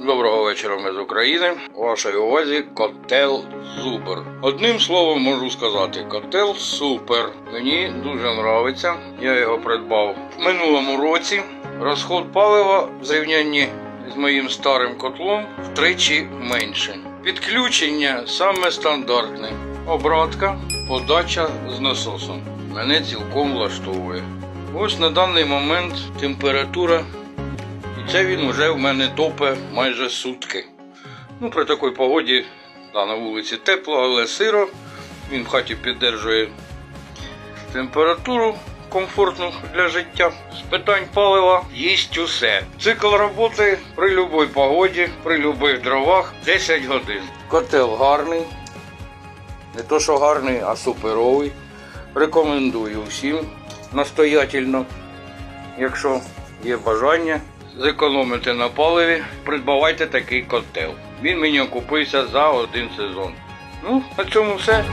Доброго вечора, ми з України. У вашій увазі котел Зубер. Одним словом можу сказати, котел супер. Мені дуже подобається. Я його придбав в минулому році. Розход палива в зрівнянні з моїм старим котлом втричі менше. Підключення саме стандартне. Обратка, подача з насосом. Мене цілком влаштовує. Ось на даний момент температура це він вже в мене топе майже сутки. Ну, при такій погоді, да, на вулиці тепло, але сиро. Він в хаті підтримує температуру комфортну для життя. З питань палива їсть усе. Цикл роботи при будь-якій погоді, при будь-яких дровах 10 годин. Котел гарний. Не то, що гарний, а суперовий. Рекомендую всім настоятельно якщо є бажання зекономити на паливі, придбавайте такий котел. Він мені окупився за один сезон. Ну, на цьому все.